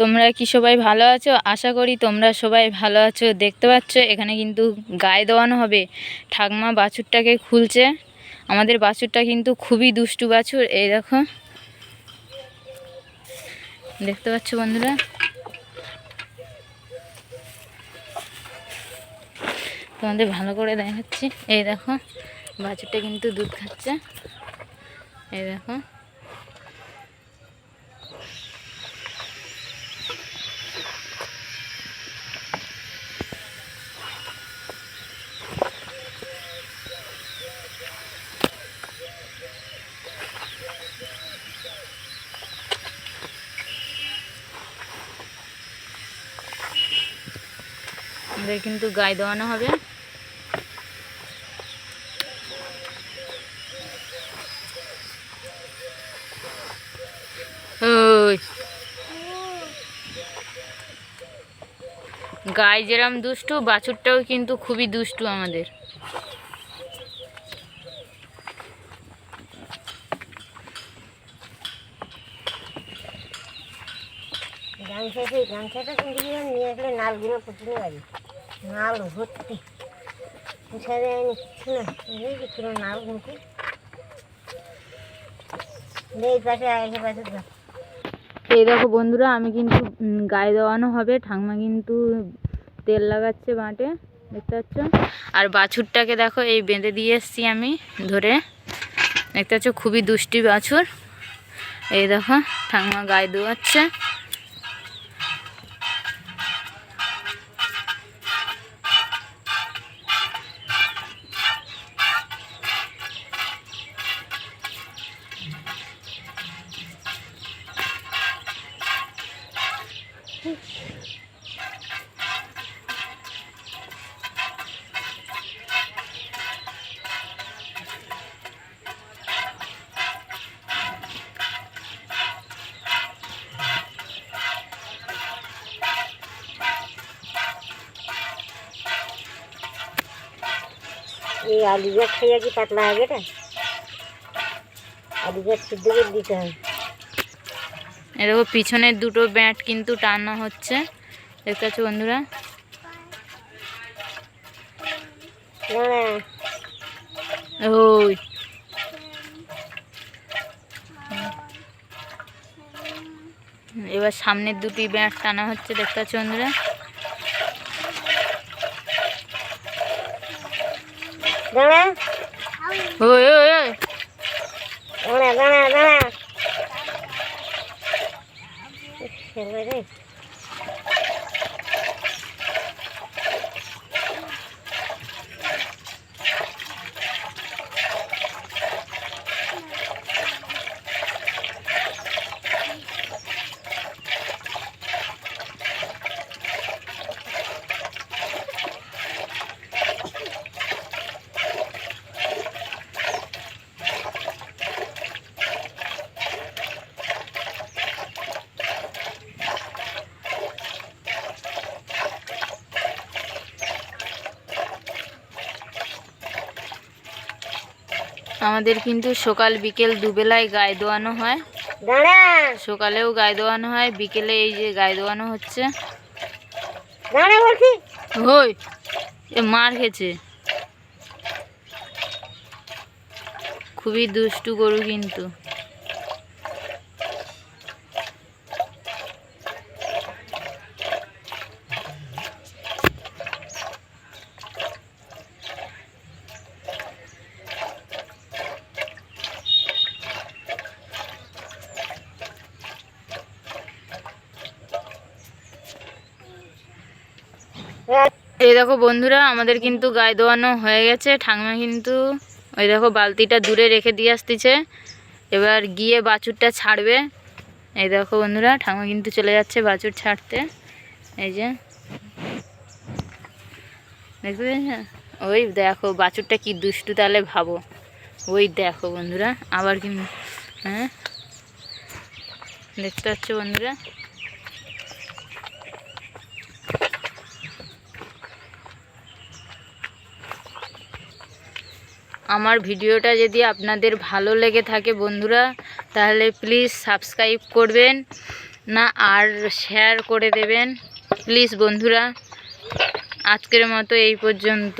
তোমরা কি সবাই ভালো আছো? আশা করি তোমরা সবাই ভালো আছো। দেখতে পাচ্ছ, এখানে কিন্তু গায়ে দেওয়ানো হবে। ঠাকমা বাছুরটাকে খুলছে। আমাদের বাছুরটা কিন্তু খুবই দুষ্টু বাছুর। এই দেখো। দেখতে পাচ্ছ বন্ধুরা? তোমাদের ভালো করে দেখাচ্ছি। এই দেখো, বাছুরটা কিন্তু দুধ খাচ্ছে। এই দেখো। আমাদের কিন্তু গায়ে দেওয়ানো হবে। গায়ে যেরম দুষ্টু, বাছুরটাও কিন্তু খুবই দুষ্টু আমাদের। নিয়ে নালগুলো প্রচুর বাড়ি দেয়নি কিছু না এই দেখো বন্ধুরা, আমি কিন্তু গায়ে দেওয়ানো হবে। ঠাকমা কিন্তু তেল লাগাচ্ছে বাঁটে, দেখতে পাচ্ছ? আর বাছুরটাকে দেখো, এই বেঁধে দিয়ে এসছি আমি ধরে। দেখতে পাচ্ছ, খুবই দুষ্টি বাছুর। এই দেখো, ঠাকমা গায়ে দেওয়াচ্ছে। এই আলু গাছ খাইয়া কি পাতলা হবে এটা আলু গাছ সিদ্ধ করে দিতে হবে এই দেখো পিছনের দুটো ব্যাট কিন্তু টানা হচ্ছে। দেখতে পাচ্ছ বন্ধুরা? ওই। এবার সামনের দুটি ব্যাট টানা হচ্ছে দেখতে পাচ্ছ বন্ধুরা? ওই ওই ওই। Chévere. আমাদের কিন্তু সকাল বিকেল দুবেলায় গায়ে দোয়ানো হয়। সকালেও গায়ে দোয়ানো হয় বিকেলে এই যে গায়ে দোয়ানো হচ্ছে। হই এ মার খেছে খুবই দুষ্টু গরু কিন্তু। এই দেখো বন্ধুরা, আমাদের কিন্তু গায়ে দোয়ানো হয়ে গেছে। ঠাকমা কিন্তু ওই দেখো বালতিটা দূরে রেখে দিয়ে আসতেছে। এবার গিয়ে বাছুরটা ছাড়বে। এই দেখো বন্ধুরা, ঠাকমা কিন্তু চলে যাচ্ছে বাছুর ছাড়তে। এই যে। দেখতে? ওই দেখো, বাছুরটা কি দুষ্টু তাহলে ভাবো। ওই দেখো বন্ধুরা, আবার কি হ্যাঁ? দেখতে পাচ্ছ বন্ধুরা? আমার ভিডিওটা যদি আপনাদের ভালো লেগে থাকে বন্ধুরা, তাহলে প্লিজ সাবস্ক্রাইব করবেন, না আর শেয়ার করে দেবেন। প্লিজ বন্ধুরা, আজকের মতো এই পর্যন্ত।